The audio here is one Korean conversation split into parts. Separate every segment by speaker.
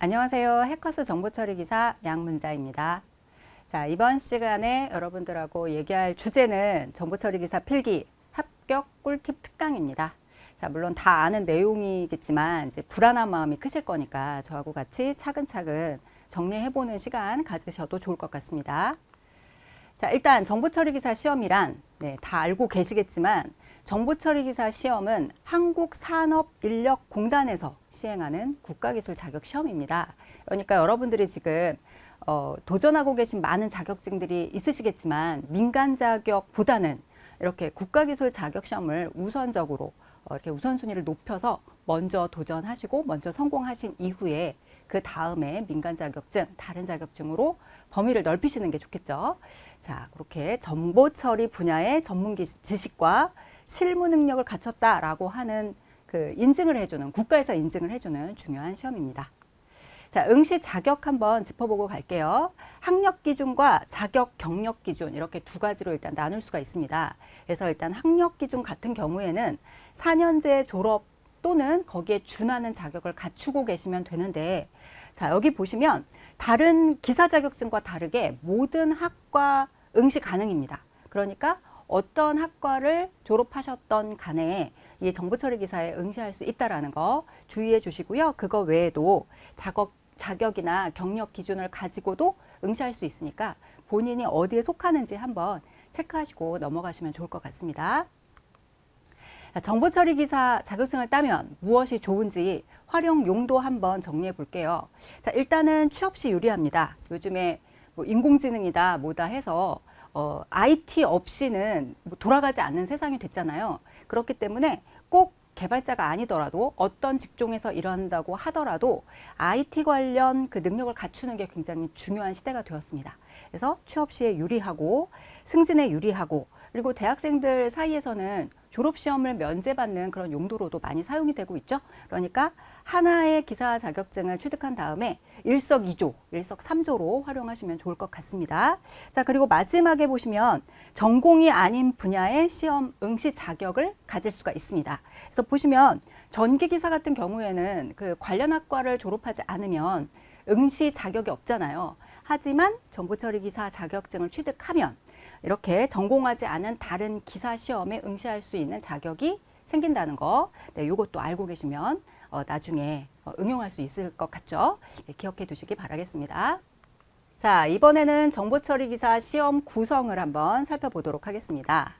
Speaker 1: 안녕하세요. 해커스 정보처리 기사 양문자입니다. 자, 이번 시간에 여러분들하고 얘기할 주제는 정보처리 기사 필기 합격 꿀팁 특강입니다. 자, 물론 다 아는 내용이겠지만 이제 불안한 마음이 크실 거니까 저하고 같이 차근차근 정리해 보는 시간 가지셔도 좋을 것 같습니다. 자, 일단 정보처리 기사 시험이란 네, 다 알고 계시겠지만 정보처리기사 시험은 한국산업인력공단에서 시행하는 국가기술 자격 시험입니다. 그러니까 여러분들이 지금 어, 도전하고 계신 많은 자격증들이 있으시겠지만 민간 자격보다는 이렇게 국가기술 자격 시험을 우선적으로 어, 이렇게 우선순위를 높여서 먼저 도전하시고 먼저 성공하신 이후에 그 다음에 민간 자격증, 다른 자격증으로 범위를 넓히시는 게 좋겠죠. 자, 그렇게 정보 처리 분야의 전문 기- 지식과 실무 능력을 갖췄다라고 하는 그 인증을 해주는 국가에서 인증을 해주는 중요한 시험입니다. 자, 응시 자격 한번 짚어보고 갈게요. 학력 기준과 자격 경력 기준 이렇게 두 가지로 일단 나눌 수가 있습니다. 그래서 일단 학력 기준 같은 경우에는 4년제 졸업 또는 거기에 준하는 자격을 갖추고 계시면 되는데 자, 여기 보시면 다른 기사 자격증과 다르게 모든 학과 응시 가능입니다. 그러니까 어떤 학과를 졸업하셨던 간에 이 정보처리 기사에 응시할 수 있다라는 거 주의해 주시고요. 그거 외에도 자격 자격이나 경력 기준을 가지고도 응시할 수 있으니까 본인이 어디에 속하는지 한번 체크하시고 넘어가시면 좋을 것 같습니다. 자, 정보처리 기사 자격증을 따면 무엇이 좋은지 활용 용도 한번 정리해 볼게요. 자, 일단은 취업 시 유리합니다. 요즘에 뭐 인공지능이다 뭐다 해서 어, IT 없이는 뭐 돌아가지 않는 세상이 됐잖아요. 그렇기 때문에 꼭 개발자가 아니더라도 어떤 직종에서 일한다고 하더라도 IT 관련 그 능력을 갖추는 게 굉장히 중요한 시대가 되었습니다. 그래서 취업 시에 유리하고 승진에 유리하고 그리고 대학생들 사이에서는 졸업 시험을 면제받는 그런 용도로도 많이 사용이 되고 있죠. 그러니까 하나의 기사 자격증을 취득한 다음에 일석이조, 일석삼조로 활용하시면 좋을 것 같습니다. 자, 그리고 마지막에 보시면 전공이 아닌 분야의 시험 응시 자격을 가질 수가 있습니다. 그래서 보시면 전기 기사 같은 경우에는 그 관련 학과를 졸업하지 않으면 응시 자격이 없잖아요. 하지만 정보처리 기사 자격증을 취득하면 이렇게 전공하지 않은 다른 기사 시험에 응시할 수 있는 자격이 생긴다는 거, 네, 이것도 알고 계시면 어, 나중에 어, 응용할 수 있을 것 같죠? 네, 기억해 두시기 바라겠습니다. 자, 이번에는 정보처리 기사 시험 구성을 한번 살펴보도록 하겠습니다.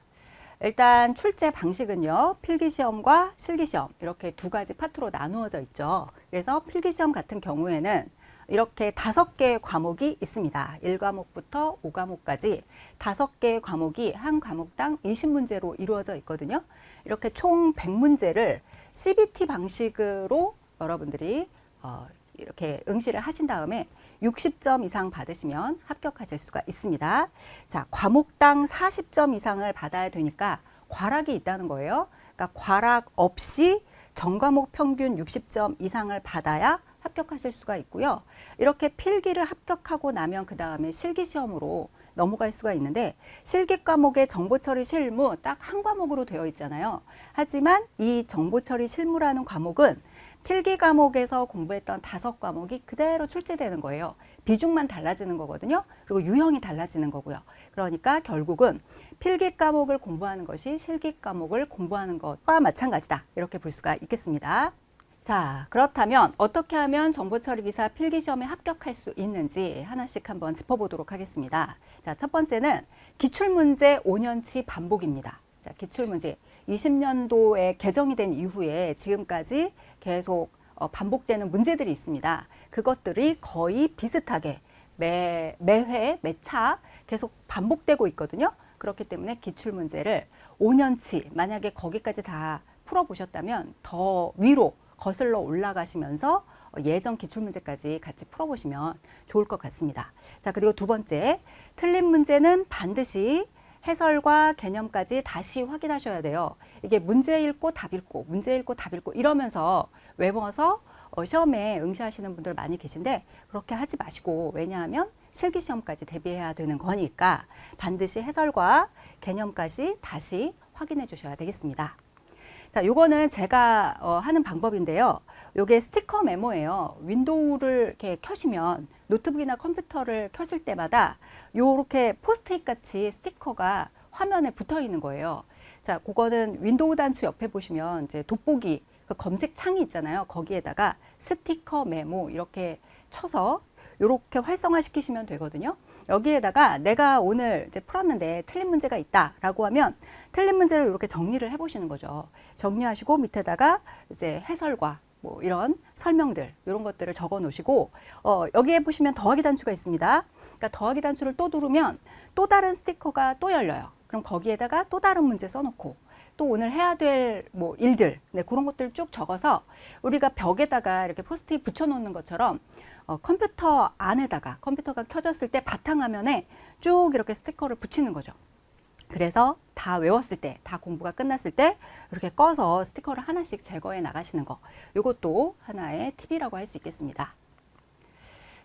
Speaker 1: 일단 출제 방식은요, 필기시험과 실기시험 이렇게 두 가지 파트로 나누어져 있죠. 그래서 필기시험 같은 경우에는 이렇게 다섯 개의 과목이 있습니다. 1과목부터 5과목까지 다섯 개의 과목이 한 과목당 20문제로 이루어져 있거든요. 이렇게 총 100문제를 CBT 방식으로 여러분들이 어, 이렇게 응시를 하신 다음에 60점 이상 받으시면 합격하실 수가 있습니다. 자, 과목당 40점 이상을 받아야 되니까 과락이 있다는 거예요. 그러니까 과락 없이 전과목 평균 60점 이상을 받아야 합격하실 수가 있고요. 이렇게 필기를 합격하고 나면 그 다음에 실기 시험으로 넘어갈 수가 있는데 실기 과목의 정보 처리 실무 딱 한 과목으로 되어 있잖아요. 하지만 이 정보 처리 실무라는 과목은 필기 과목에서 공부했던 다섯 과목이 그대로 출제되는 거예요. 비중만 달라지는 거거든요. 그리고 유형이 달라지는 거고요. 그러니까 결국은 필기 과목을 공부하는 것이 실기 과목을 공부하는 것과 마찬가지다. 이렇게 볼 수가 있겠습니다. 자, 그렇다면 어떻게 하면 정보처리 기사 필기 시험에 합격할 수 있는지 하나씩 한번 짚어보도록 하겠습니다. 자, 첫 번째는 기출문제 5년치 반복입니다. 자, 기출문제 20년도에 개정이 된 이후에 지금까지 계속 어, 반복되는 문제들이 있습니다. 그것들이 거의 비슷하게 매, 매회, 매차 계속 반복되고 있거든요. 그렇기 때문에 기출문제를 5년치, 만약에 거기까지 다 풀어보셨다면 더 위로 거슬러 올라가시면서 예전 기출문제까지 같이 풀어보시면 좋을 것 같습니다. 자, 그리고 두 번째, 틀린 문제는 반드시 해설과 개념까지 다시 확인하셔야 돼요. 이게 문제 읽고 답 읽고, 문제 읽고 답 읽고 이러면서 외워서 어, 시험에 응시하시는 분들 많이 계신데 그렇게 하지 마시고 왜냐하면 실기 시험까지 대비해야 되는 거니까 반드시 해설과 개념까지 다시 확인해 주셔야 되겠습니다. 자, 요거는 제가 어, 하는 방법인데요. 요게 스티커 메모예요. 윈도우를 이렇게 켜시면 노트북이나 컴퓨터를 켜실 때마다 요렇게 포스트잇 같이 스티커가 화면에 붙어 있는 거예요. 자, 그거는 윈도우 단추 옆에 보시면 이제 돋보기 그 검색 창이 있잖아요. 거기에다가 스티커 메모 이렇게 쳐서 이렇게 활성화 시키시면 되거든요. 여기에다가 내가 오늘 이제 풀었는데 틀린 문제가 있다라고 하면 틀린 문제를 이렇게 정리를 해보시는 거죠. 정리하시고 밑에다가 이제 해설과 뭐 이런 설명들 이런 것들을 적어 놓으시고 어, 여기에 보시면 더하기 단추가 있습니다. 그러니까 더하기 단추를 또 누르면 또 다른 스티커가 또 열려요. 그럼 거기에다가 또 다른 문제 써놓고 또 오늘 해야 될 뭐 일들 네, 그런 것들 쭉 적어서 우리가 벽에다가 이렇게 포스트잇 붙여놓는 것처럼 어, 컴퓨터 안에다가 컴퓨터가 켜졌을 때 바탕화면에 쭉 이렇게 스티커를 붙이는 거죠. 그래서 다 외웠을 때, 다 공부가 끝났을 때 이렇게 꺼서 스티커를 하나씩 제거해 나가시는 거. 이것도 하나의 팁이라고 할 수 있겠습니다.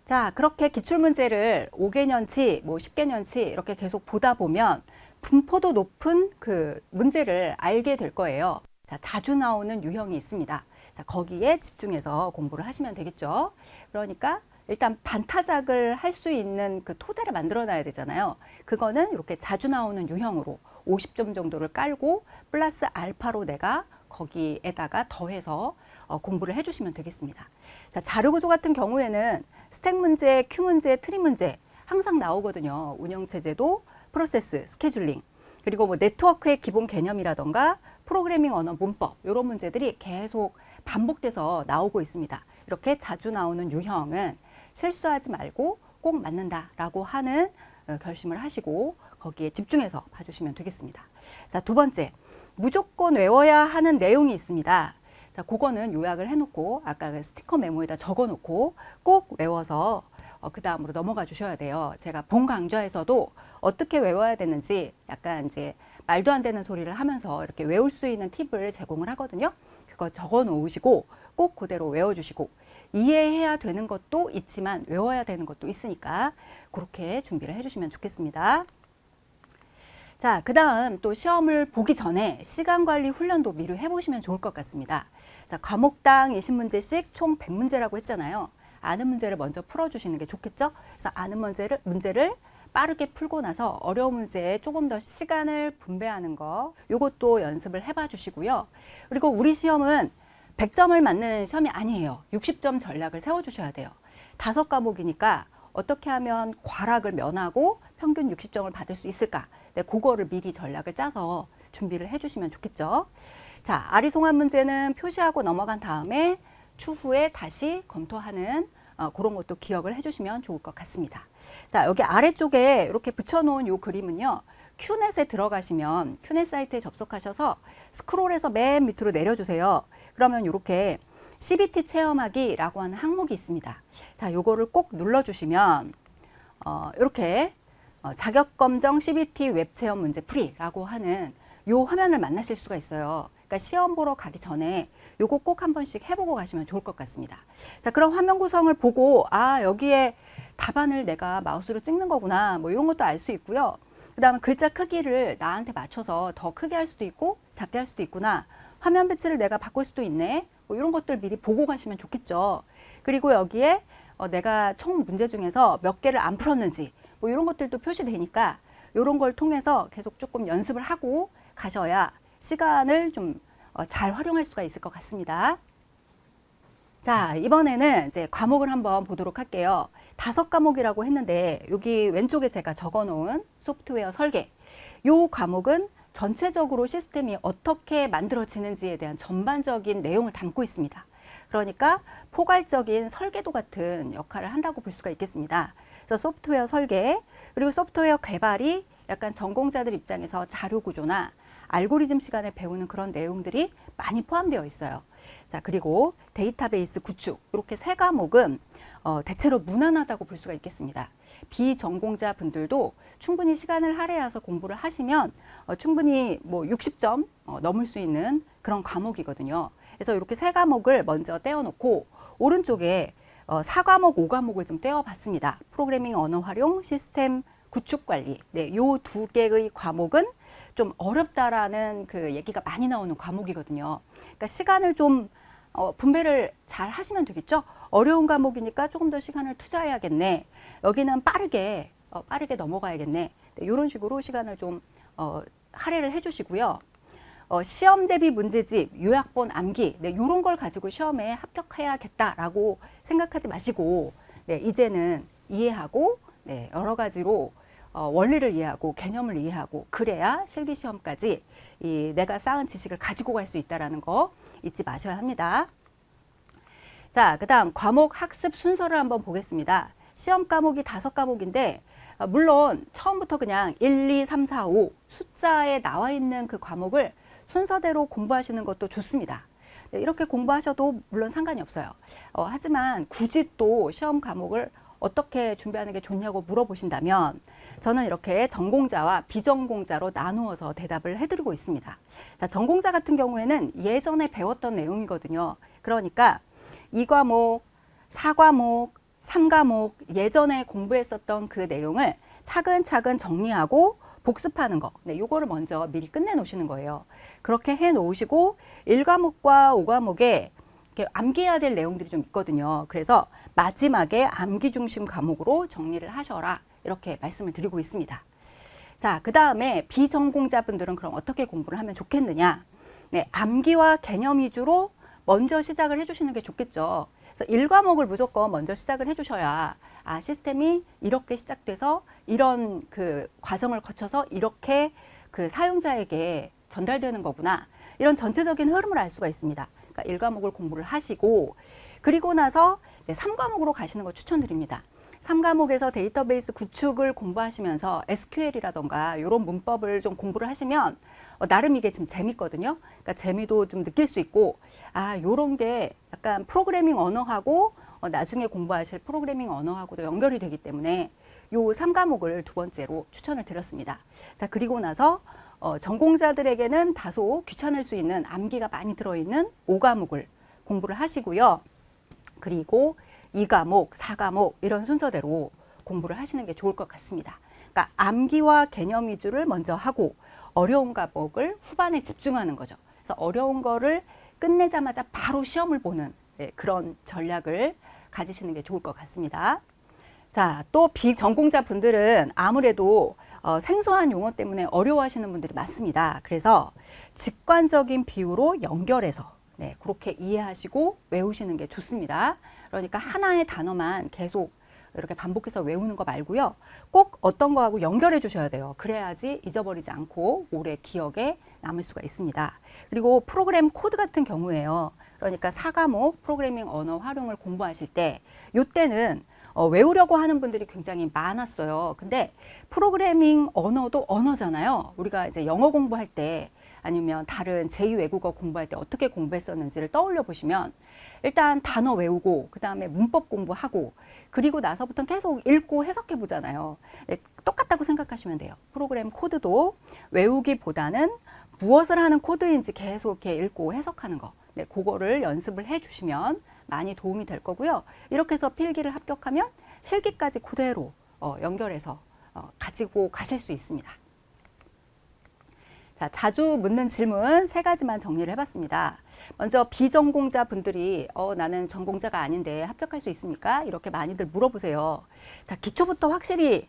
Speaker 1: 자, 그렇게 기출문제를 5개년치, 뭐 10개년치 이렇게 계속 보다 보면 분포도 높은 그 문제를 알게 될 거예요. 자, 자주 나오는 유형이 있습니다. 자, 거기에 집중해서 공부를 하시면 되겠죠. 그러니까 일단 반타작을 할 수 있는 그 토대를 만들어 놔야 되잖아요. 그거는 이렇게 자주 나오는 유형으로 50점 정도를 깔고 플러스 알파로 내가 거기에다가 더해서 어, 공부를 해주시면 되겠습니다. 자, 자료구조 같은 경우에는 스택 문제, 큐 문제, 트리 문제 항상 나오거든요. 운영체제도, 프로세스, 스케줄링, 그리고 뭐 네트워크의 기본 개념이라던가 프로그래밍 언어 문법 이런 문제들이 계속 반복돼서 나오고 있습니다. 이렇게 자주 나오는 유형은 실수하지 말고 꼭 맞는다라고 하는 어, 결심을 하시고 거기에 집중해서 봐주시면 되겠습니다. 자, 두 번째. 무조건 외워야 하는 내용이 있습니다. 자, 그거는 요약을 해놓고 아까 그 스티커 메모에다 적어놓고 꼭 외워서 어, 그 다음으로 넘어가 주셔야 돼요. 제가 본 강좌에서도 어떻게 외워야 되는지 약간 이제 말도 안 되는 소리를 하면서 이렇게 외울 수 있는 팁을 제공을 하거든요. 적어 놓으시고 꼭 그대로 외워주시고 이해해야 되는 것도 있지만 외워야 되는 것도 있으니까 그렇게 준비를 해주시면 좋겠습니다. 자, 그 다음 또 시험을 보기 전에 시간 관리 훈련도 미리 해보시면 좋을 것 같습니다. 자, 과목당 20문제씩 총 100문제라고 했잖아요. 아는 문제를 먼저 풀어주시는 게 좋겠죠? 그래서 아는 문제를, 문제를 빠르게 풀고 나서 어려운 문제에 조금 더 시간을 분배하는 거, 요것도 연습을 해봐 주시고요. 그리고 우리 시험은 100점을 맞는 시험이 아니에요. 60점 전략을 세워주셔야 돼요. 다섯 과목이니까 어떻게 하면 과락을 면하고 평균 60점을 받을 수 있을까? 네, 그거를 미리 전략을 짜서 준비를 해주시면 좋겠죠. 자, 아리송한 문제는 표시하고 넘어간 다음에 추후에 다시 검토하는 어, 그런 것도 기억을 해주시면 좋을 것 같습니다. 자, 여기 아래쪽에 이렇게 붙여놓은 요 그림은요. 큐넷에 들어가시면 큐넷 사이트에 접속하셔서 스크롤해서 맨 밑으로 내려주세요. 그러면 이렇게 CBT 체험하기라고 하는 항목이 있습니다. 자, 요거를 꼭 눌러주시면 어, 이렇게 어, 자격검정 CBT 웹체험 문제 풀이라고 하는 요 화면을 만나실 수가 있어요. 그러니까 시험 보러 가기 전에 요거 꼭 한 번씩 해보고 가시면 좋을 것 같습니다. 자, 그럼 화면 구성을 보고 아 여기에 답안을 내가 마우스로 찍는 거구나 뭐 이런 것도 알 수 있고요. 그 다음에 글자 크기를 나한테 맞춰서 더 크게 할 수도 있고 작게 할 수도 있구나. 화면 배치를 내가 바꿀 수도 있네. 뭐 이런 것들 미리 보고 가시면 좋겠죠. 그리고 여기에 어, 내가 총 문제 중에서 몇 개를 안 풀었는지 뭐 이런 것들도 표시되니까 이런 걸 통해서 계속 조금 연습을 하고 가셔야 시간을 좀 잘 활용할 수가 있을 것 같습니다. 자, 이번에는 이제 과목을 한번 보도록 할게요. 다섯 과목이라고 했는데 여기 왼쪽에 제가 적어 놓은 소프트웨어 설계. 요 과목은 전체적으로 시스템이 어떻게 만들어지는지에 대한 전반적인 내용을 담고 있습니다. 그러니까 포괄적인 설계도 같은 역할을 한다고 볼 수가 있겠습니다. 그래서 소프트웨어 설계, 그리고 소프트웨어 개발이 약간 전공자들 입장에서 자료 구조나 알고리즘 시간에 배우는 그런 내용들이 많이 포함되어 있어요. 자, 그리고 데이터베이스 구축. 이렇게 세 과목은 어, 대체로 무난하다고 볼 수가 있겠습니다. 비전공자 분들도 충분히 시간을 할애해서 공부를 하시면 어, 충분히 뭐 60점 어, 넘을 수 있는 그런 과목이거든요. 그래서 이렇게 세 과목을 먼저 떼어놓고 오른쪽에 어, 4과목, 5과목을 좀 떼어봤습니다. 프로그래밍 언어 활용, 시스템 구축 관리. 네, 요 두 개의 과목은 좀 어렵다라는 그 얘기가 많이 나오는 과목이거든요. 그러니까 시간을 좀 어, 분배를 잘 하시면 되겠죠. 어려운 과목이니까 조금 더 시간을 투자해야겠네. 여기는 빠르게 어, 빠르게 넘어가야겠네. 네, 이런 식으로 시간을 좀 어, 할애를 해주시고요. 어, 시험 대비 문제집, 요약본 암기, 네, 이런 걸 가지고 시험에 합격해야겠다라고 생각하지 마시고, 네, 이제는 이해하고, 네, 여러 가지로 어, 원리를 이해하고 개념을 이해하고 그래야 실기 시험까지 이 내가 쌓은 지식을 가지고 갈 수 있다라는 거 잊지 마셔야 합니다. 자, 그다음 과목 학습 순서를 한번 보겠습니다. 시험 과목이 다섯 과목인데 어, 물론 처음부터 그냥 1, 2, 3, 4, 5 숫자에 나와 있는 그 과목을 순서대로 공부하시는 것도 좋습니다. 네, 이렇게 공부하셔도 물론 상관이 없어요. 어, 하지만 굳이 또 시험 과목을 어떻게 준비하는 게 좋냐고 물어보신다면 저는 이렇게 전공자와 비전공자로 나누어서 대답을 해드리고 있습니다. 자, 전공자 같은 경우에는 예전에 배웠던 내용이거든요. 그러니까 이과목사과목삼과목 예전에 공부했었던 그 내용을 차근차근 정리하고 복습하는 거. 네, 요거를 먼저 미리 끝내 놓으시는 거예요. 그렇게 해 놓으시고 일과목과오과목에 암기해야 될 내용들이 좀 있거든요. 그래서 마지막에 암기 중심 과목으로 정리를 하셔라. 이렇게 말씀을 드리고 있습니다. 자, 그 다음에 비전공자분들은 그럼 어떻게 공부를 하면 좋겠느냐? 네, 암기와 개념 위주로 먼저 시작을 해주시는 게 좋겠죠. 그래서 일과목을 무조건 먼저 시작을 해주셔야 아, 시스템이 이렇게 시작돼서 이런 그 과정을 거쳐서 이렇게 그 사용자에게 전달되는 거구나. 이런 전체적인 흐름을 알 수가 있습니다. 그러니까 일과목을 공부를 하시고 그리고 나서 네, 3과목으로 가시는 거 추천드립니다. 3과목에서 데이터베이스 구축을 공부하시면서 SQL이라던가 이런 문법을 좀 공부를 하시면 어, 나름 이게 좀 재밌거든요. 그러니까 재미도 좀 느낄 수 있고 아 요런 게 약간 프로그래밍 언어하고 어, 나중에 공부하실 프로그래밍 언어하고도 연결이 되기 때문에 요 3과목을 두 번째로 추천을 드렸습니다. 자 그리고 나서 어, 전공자들에게는 다소 귀찮을 수 있는 암기가 많이 들어있는 5과목을 공부를 하시고요. 그리고 2과목, 4과목 이런 순서대로 공부를 하시는 게 좋을 것 같습니다. 그러니까 암기와 개념 위주를 먼저 하고 어려운 과목을 후반에 집중하는 거죠. 그래서 어려운 거를 끝내자마자 바로 시험을 보는 네, 그런 전략을 가지시는 게 좋을 것 같습니다. 자, 또 비전공자 분들은 아무래도 어, 생소한 용어 때문에 어려워하시는 분들이 많습니다. 그래서 직관적인 비유로 연결해서 네, 그렇게 이해하시고 외우시는 게 좋습니다. 그러니까 하나의 단어만 계속 이렇게 반복해서 외우는 거 말고요. 꼭 어떤 거하고 연결해 주셔야 돼요. 그래야지 잊어버리지 않고 오래 기억에 남을 수가 있습니다. 그리고 프로그램 코드 같은 경우에요. 그러니까 사과목 프로그래밍 언어 활용을 공부하실 때 요때는 어, 외우려고 하는 분들이 굉장히 많았어요. 근데 프로그래밍 언어도 언어잖아요. 우리가 이제 영어 공부할 때 아니면 다른 제2 외국어 공부할 때 어떻게 공부했었는지를 떠올려 보시면 일단 단어 외우고 그 다음에 문법 공부하고 그리고 나서부터 계속 읽고 해석해 보잖아요. 네, 똑같다고 생각하시면 돼요. 프로그램 코드도 외우기보다는 무엇을 하는 코드인지 계속 이렇게 읽고 해석하는 거. 네, 그거를 연습을 해 주시면 많이 도움이 될 거고요. 이렇게 해서 필기를 합격하면 실기까지 그대로 어, 연결해서 어, 가지고 가실 수 있습니다. 자, 자주 묻는 질문 세 가지만 정리를 해봤습니다. 먼저 비전공자 분들이 어, 나는 전공자가 아닌데 합격할 수 있습니까? 이렇게 많이들 물어보세요. 자, 기초부터 확실히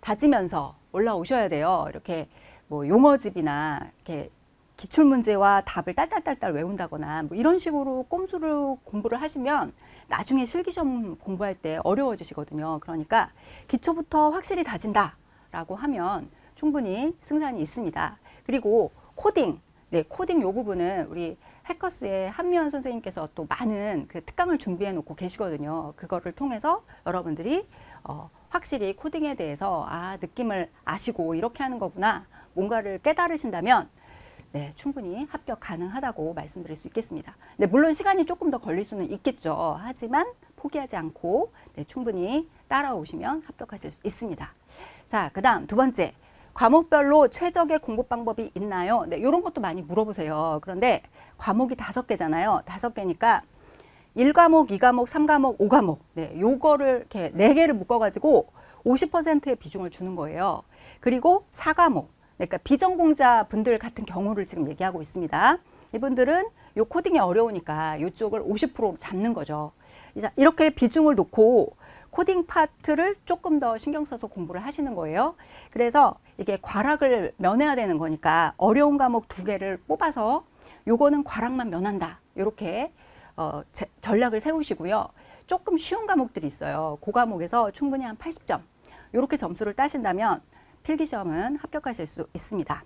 Speaker 1: 다지면서 올라오셔야 돼요. 이렇게 뭐 용어집이나 이렇게 기출 문제와 답을 딸딸딸딸 외운다거나 뭐 이런 식으로 꼼수를 공부를 하시면 나중에 실기 시험 공부할 때 어려워지시거든요. 그러니까 기초부터 확실히 다진다라고 하면 충분히 승산이 있습니다. 그리고 코딩, 네, 코딩 요 부분은 우리 해커스의 한미연 선생님께서 또 많은 그 특강을 준비해 놓고 계시거든요. 그거를 통해서 여러분들이 어, 확실히 코딩에 대해서 아, 느낌을 아시고 이렇게 하는 거구나. 뭔가를 깨달으신다면 네, 충분히 합격 가능하다고 말씀드릴 수 있겠습니다. 네, 물론 시간이 조금 더 걸릴 수는 있겠죠. 하지만 포기하지 않고 네, 충분히 따라오시면 합격하실 수 있습니다. 자, 그 다음 두 번째. 과목별로 최적의 공부 방법이 있나요? 네, 이런 것도 많이 물어보세요. 그런데 과목이 다섯 개잖아요. 다섯 개니까 1과목, 2과목, 3과목, 5과목. 네, 요거를 이렇게 네 개를 묶어가지고 50%의 비중을 주는 거예요. 그리고 사과목, 그러니까 비전공자 분들 같은 경우를 지금 얘기하고 있습니다. 이분들은 요 코딩이 어려우니까 이쪽을 50%로 잡는 거죠. 이렇게 비중을 놓고 코딩 파트를 조금 더 신경 써서 공부를 하시는 거예요. 그래서 이게 과락을 면해야 되는 거니까 어려운 과목 두 개를 뽑아서 요거는 과락만 면한다. 이렇게 어, 제- 전략을 세우시고요. 조금 쉬운 과목들이 있어요. 그 과목에서 충분히 한 80점. 이렇게 점수를 따신다면 필기 시험은 합격하실 수 있습니다.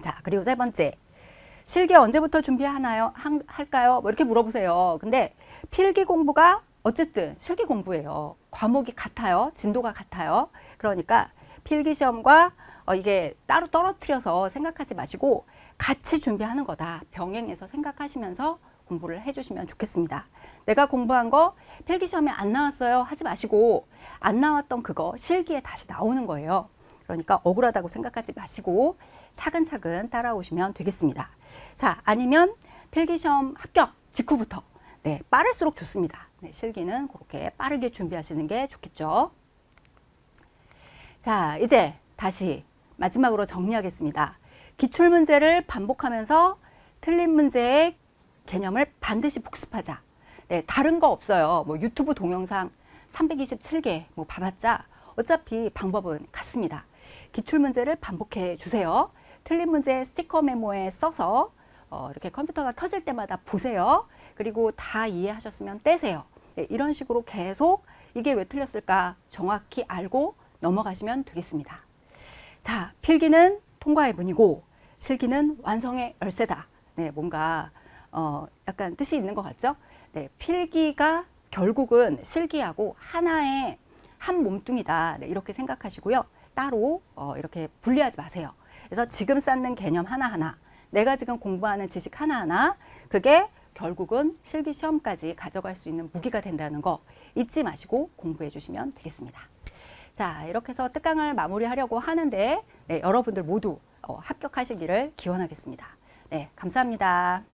Speaker 1: 자, 그리고 세 번째. 실기 언제부터 준비하나요? 한- 할까요? 뭐 이렇게 물어보세요. 근데 필기 공부가 어쨌든 실기 공부예요. 과목이 같아요. 진도가 같아요. 그러니까 필기 시험과 어, 이게 따로 떨어뜨려서 생각하지 마시고 같이 준비하는 거다. 병행해서 생각하시면서 공부를 해주시면 좋겠습니다. 내가 공부한 거 필기 시험에 안 나왔어요. 하지 마시고 안 나왔던 그거 실기에 다시 나오는 거예요. 그러니까 억울하다고 생각하지 마시고 차근차근 따라오시면 되겠습니다. 자, 아니면 필기시험 합격 직후부터 네, 빠를수록 좋습니다. 네, 실기는 그렇게 빠르게 준비하시는 게 좋겠죠. 자, 이제 다시 마지막으로 정리하겠습니다. 기출 문제를 반복하면서 틀린 문제의 개념을 반드시 복습하자. 네, 다른 거 없어요. 뭐 유튜브 동영상 327개 뭐 봐봤자 어차피 방법은 같습니다. 기출 문제를 반복해 주세요. 틀린 문제 스티커 메모에 써서 어, 이렇게 컴퓨터가 켜질 때마다 보세요. 그리고 다 이해하셨으면 떼세요. 네, 이런 식으로 계속 이게 왜 틀렸을까 정확히 알고 넘어가시면 되겠습니다. 자, 필기는 통과의 문이고 실기는 완성의 열쇠다. 네, 뭔가 어, 약간 뜻이 있는 것 같죠? 네, 필기가 결국은 실기하고 하나의 한 몸뚱이다. 네, 이렇게 생각하시고요. 따로 어, 이렇게 분리하지 마세요. 그래서 지금 쌓는 개념 하나하나, 내가 지금 공부하는 지식 하나하나, 그게 결국은 실기 시험까지 가져갈 수 있는 무기가 된다는 거 잊지 마시고 공부해 주시면 되겠습니다. 자, 이렇게 해서 특강을 마무리하려고 하는데, 네, 여러분들 모두 어, 합격하시기를 기원하겠습니다. 네, 감사합니다.